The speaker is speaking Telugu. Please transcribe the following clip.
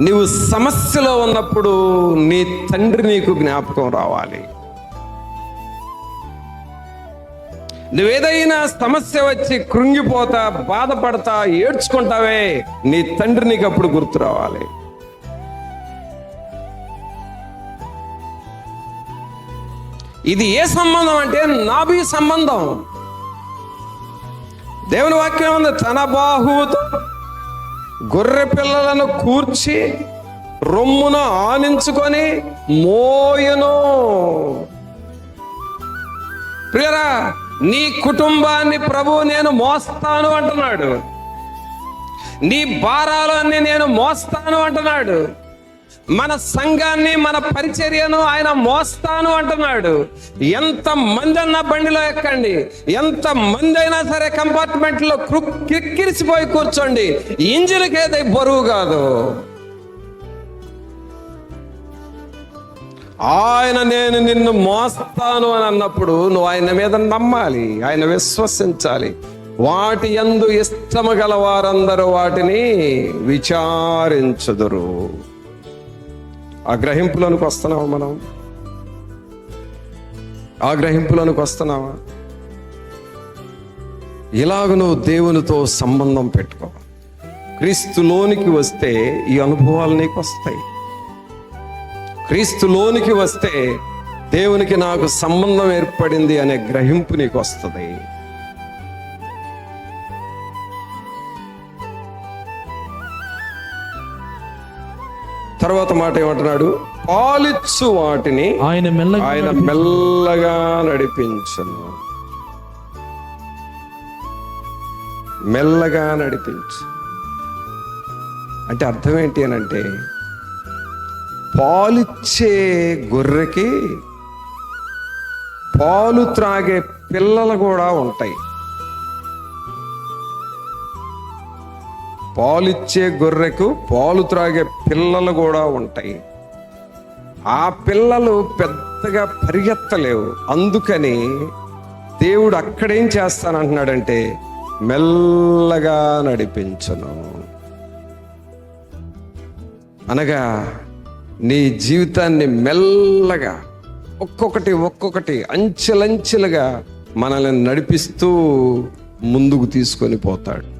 నీవు సమస్యలో ఉన్నప్పుడు నీ తండ్రి నీకు జ్ఞాపకం రావాలి. నువ్వేదైనా సమస్య వచ్చి కృంగిపోతా బాధపడతా ఏడ్చుకుంటావే నీ తండ్రి నీకు అప్పుడు గుర్తు రావాలి. ఇది ఏ సంబంధం అంటే నాభి సంబంధం. దేవుని వాక్యం ఉంది తన బాహువుతో గొర్రె పిల్లలను కూర్చి రొమ్మున ఆనించుకొని మోయను. ప్రియరా నీ కుటుంబాన్ని ప్రభు నేను మోస్తాను అంటున్నాడు. నీ భారాలన్నీ నేను మోస్తాను అంటున్నాడు. మన సంఘాన్ని మన పరిచర్యను ఆయన మోస్తాను అంటున్నాడు. ఎంత మంది అన్న బండిలో ఎక్కండి. ఎంత మంది అయినా సరే కంపార్ట్మెంట్లో కిక్కిరిసిపోయి కూర్చోండి. ఇంజిన్కేదై బరువు కాదు. ఆయన నేను నిన్ను మోస్తాను అని అన్నప్పుడు నువ్వు ఆయన మీద నమ్మాలి ఆయన విశ్వసించాలి. వాటి ఎందు ఇష్టము గల వారందరూ వాటిని విచారించుదురు. ఆ గ్రహింపులోనికి వస్తున్నావా మనం? ఆ గ్రహింపులోనికి వస్తున్నావా? ఇలాగ నువ్వు దేవునితో సంబంధం పెట్టుకో. క్రీస్తులోనికి వస్తే ఈ అనుభవాలు నీకు వస్తాయి. క్రీస్తులోనికి వస్తే దేవునికి నాకు సంబంధం ఏర్పడింది అనే గ్రహింపు నీకు వస్తుంది. తర్వాత మాట ఏమంటున్నాడు? పాలిచ్చు వాటిని. ఆయన మెల్లగా ఆయన మెల్లగా నడిపించను. మెల్లగా నడిపించు. అంటే అర్థం ఏంటి అని అంటే పాలిచ్చే గొర్రెకి పాలు త్రాగే పిల్లలు కూడా ఉంటాయి. పాలిచ్చే గొర్రెకు పాలు త్రాగే పిల్లలు కూడా ఉంటాయి. ఆ పిల్లలు పెద్దగా పరిగెత్తలేవు. అందుకని దేవుడు అక్కడేం చేస్తానంటున్నాడంటే మెల్లగా నడిపించను. అనగా నీ జీవితాన్ని మెల్లగా ఒక్కొక్కటి ఒక్కొక్కటి అంచెలంచెలుగా మనల్ని నడిపిస్తూ ముందుకు తీసుకొని పోతాడు.